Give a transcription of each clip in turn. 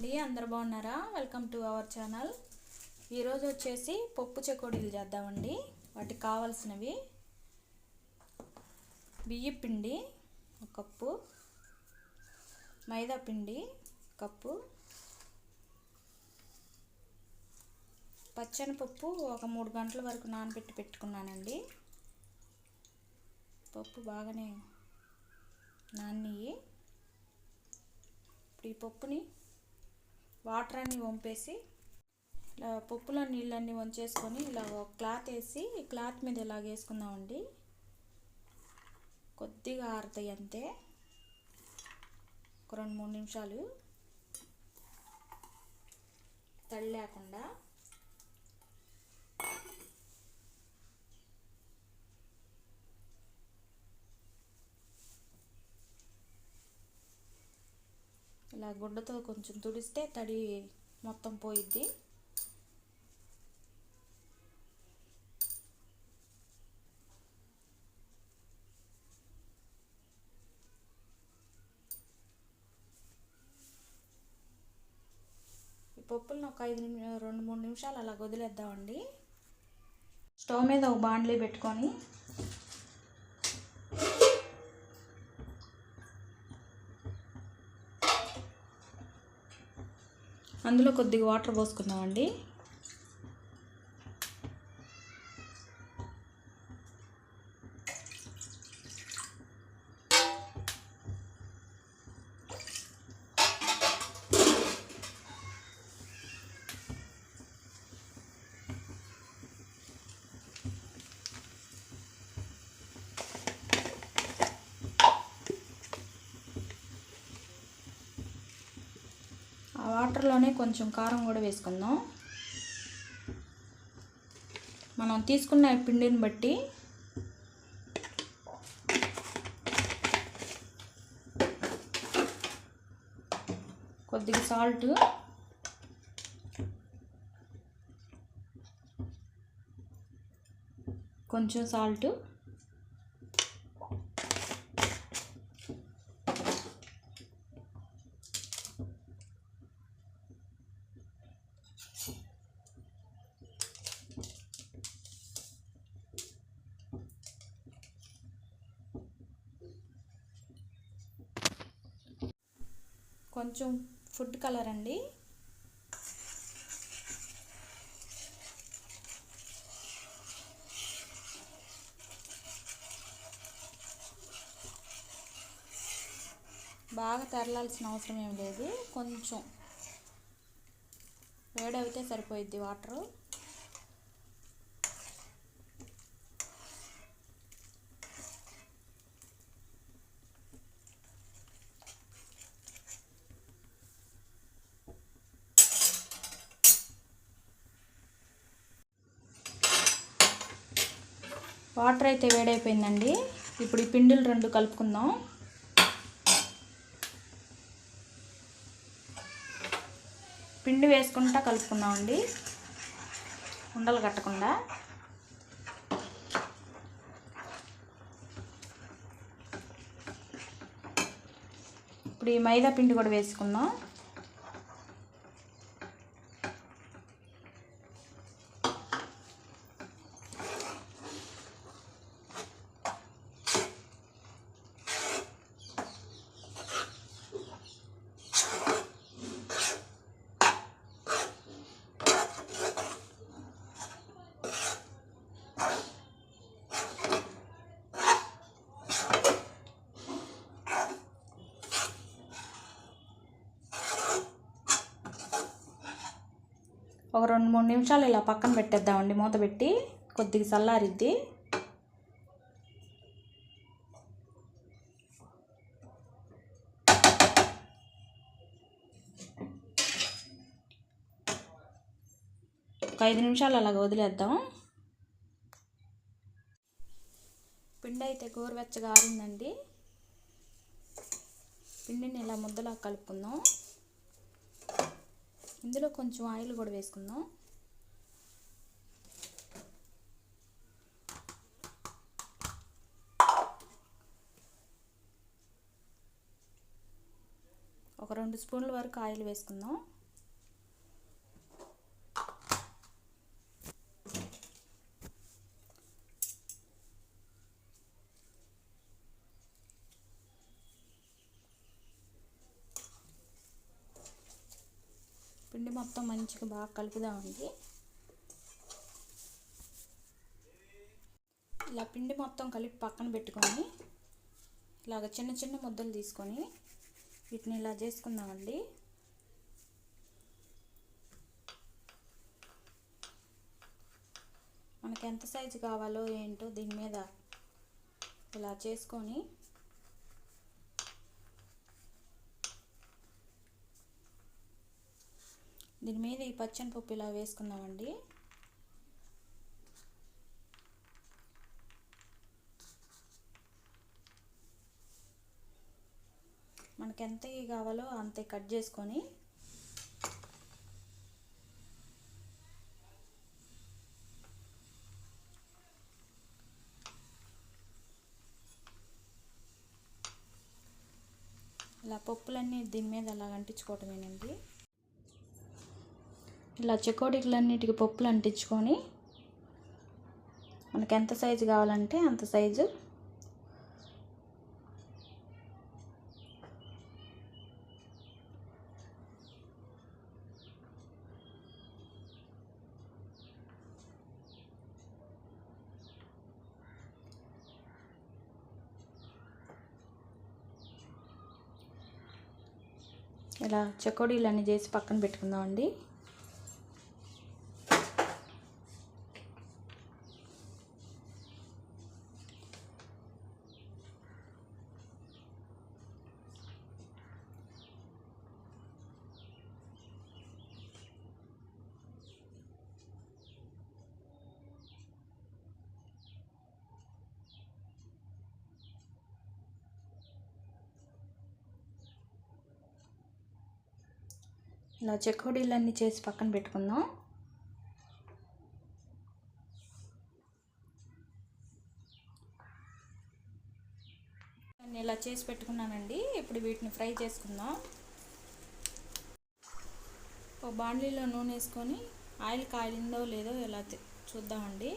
అండి అందరు బాగున్నారా? వెల్కమ్ టు అవర్ ఛానల్ ఈరోజు వచ్చేసి పప్పు చెకోడీలు చేద్దామండి. వాటికి కావాల్సినవి. బియ్య పిండి ఒక కప్పు. మైదా పిండి కప్పు. పచ్చనిపప్పు ఒక మూడు గంటల వరకు నానబెట్టి పెట్టుకున్నానండి. పప్పు బాగానే నానియి ఇప్పుడు ఈ పప్పుని వాటర్ అన్ని వంపేసి ఇలా పప్పులో నీళ్ళన్నీ వంచేసుకొని ఇలా క్లాత్ వేసి క్లాత్ మీద ఇలా వేసుకుందామండి. కొద్దిగా ఆరుతాయి అంతే. ఒక రెండు మూడు నిమిషాలు. తడి లేకుండా. ఇలా గుడ్డతో కొంచెం తుడిస్తే తడి మొత్తం పోయిద్ది. ఈ పప్పులను ఒక ఐదు నిమిషం రెండు మూడు నిమిషాలు అలా వదిలేద్దామండి. స్టవ్ మీద ఒక బాండ్లీ పెట్టుకొని అందులో కొద్దిగా వాటర్ పోసుకుందామండి. వాటర్లోనే కొంచెం కారం కూడా వేసుకుందాం. మనం తీసుకున్న పిండిని బట్టి కొద్దిగా సాల్ట్ కొంచెం సాల్ట్ కొంచెం ఫుడ్ కలర్ అండి. బాగా తెరలాల్సిన అవసరం ఏం లేదు. కొంచెం వేడవితే సరిపోయిద్ది వాటరు. వాటర్ అయితే వేడైపోయిందండి. ఇప్పుడు ఈ పిండిలు రెండు కలుపుకుందాం. పిండి వేసుకుంటా కలుపుకుందామండి. ఉండలు కట్టకుండా. ఇప్పుడు ఈ మైదా పిండి కూడా వేసుకుందాం. ఒక రెండు మూడు నిమిషాలు ఇలా పక్కన పెట్టేద్దామండి. మూత పెట్టి కొద్దిగా చల్లారిద్ది. ఒక ఐదు నిమిషాలు అలాగ వదిలేద్దాం. పిండి అయితే గోరువెచ్చగా ఆరిందండి. పిండిని ఇలా ముద్దలా కలుపుకుందాం. ఇందులో కొంచెం ఆయిల్ కూడా వేసుకుందాం. ఒక రెండు స్పూన్ల వరకు ఆయిల్ వేసుకుందాం పిండి మొత్తం మంచిగా బాగా కలుపుదామండి. ఇలా పిండి మొత్తం కలిపి పక్కన పెట్టుకొని ఇలాగ చిన్న చిన్న ముద్దలు తీసుకొని వీటిని ఇలా చేసుకుందామండి. మనకి ఎంత సైజు కావాలో ఏంటో దీని మీద ఇలా చేసుకొని దీని మీద ఈ పచ్చని పప్పు ఇలా వేసుకుందామండి. మనకి ఎంత కావాలో అంతే కట్ చేసుకొని ఇలా పప్పులన్నీ దీని మీద అలా అంటించుకోవటమేనండి. ఇలా చెకోడీలన్నిటికి పప్పులు అంటించుకొని మనకి ఎంత సైజు కావాలంటే అంత సైజు ఇలా చెకోడీలు అన్నీ చేసి పక్కన పెట్టుకుందామండి. ఇలా చెకోడీలన్నీ చేసి పక్కన పెట్టుకుందాం. నేను ఇలా చేసి పెట్టుకున్నానండి. ఇప్పుడు వీటిని ఫ్రై చేసుకుందాం. ఓ బాండ్లీలో నూనె వేసుకొని ఆయిల్ కాలిందో లేదో ఇలా చూద్దామండి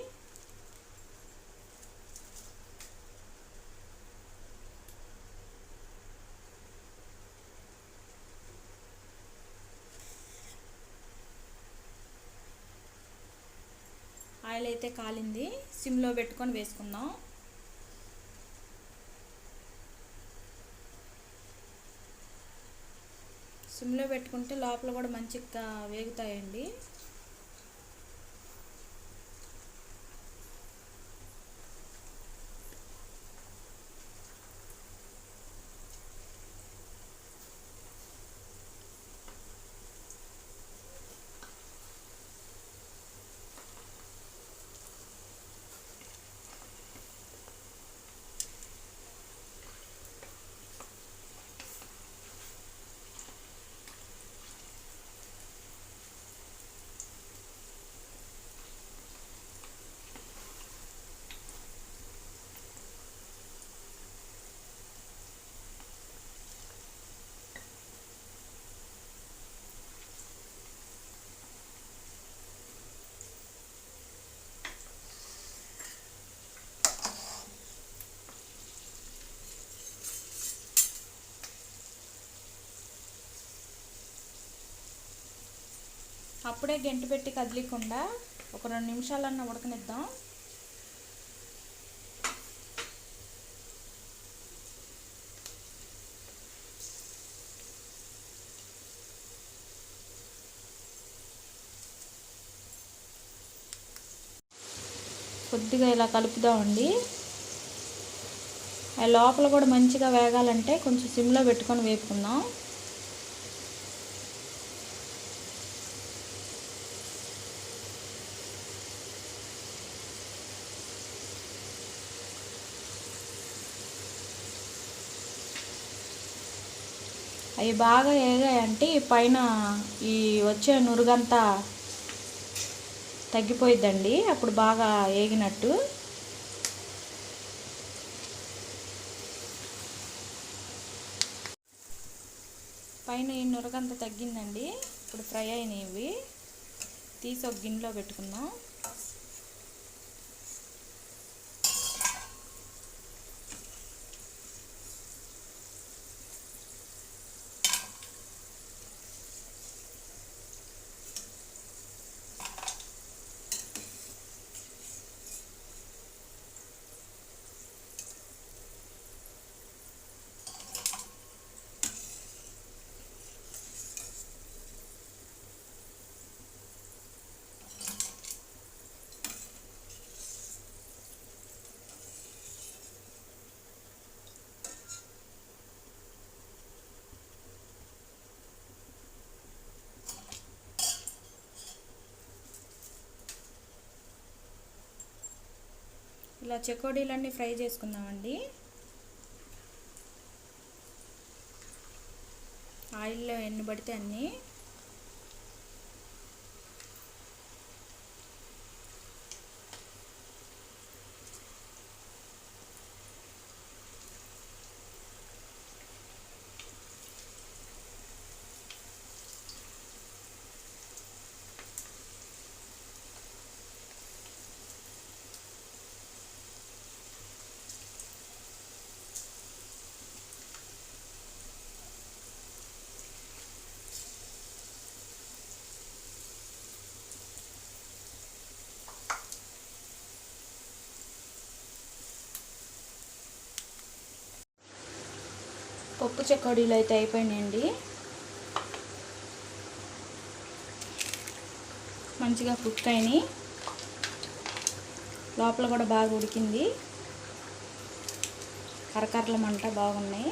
ఆయిల్ అయితే కాలింది. సిమ్లో పెట్టుకొని వేసుకుందాం. సిమ్లో పెట్టుకుంటే లోపల కూడా మంచిగా వేగుతాయండి. అప్పుడే గంట పెట్టి కదిలికుండా ఒక రెండు నిమిషాలన్నా ఉడకనిద్దాం. కొద్దిగా ఇలా కలుపుదామండి. ఆ లోపల కూడా మంచిగా వేగాలంటే కొంచెం సిమ్లో పెట్టుకొని వేపుకుందాం. అవి బాగా ఏగాయంటే పైన ఈ వచ్చే నురుగంతా తగ్గిపోయిద్దండి. అప్పుడు బాగా ఏగినట్టు. పైన ఈ నురగంతా తగ్గిందండి. ఇప్పుడు ఫ్రై అయినవి. తీసి ఒక గిన్నెలో పెట్టుకుందాం. ఇలా చెకోడీలన్నీ ఫ్రై చేసుకుందామండి. ఆయిల్లో ఎన్ని పడితే అన్నీ. పప్పు చెక్కడీలు అయితే అయిపోయినాయండి. మంచిగా కుక్ అయినాయి. లోపల కూడా బాగా ఉడికింది. కరకరల మంట బాగున్నాయి.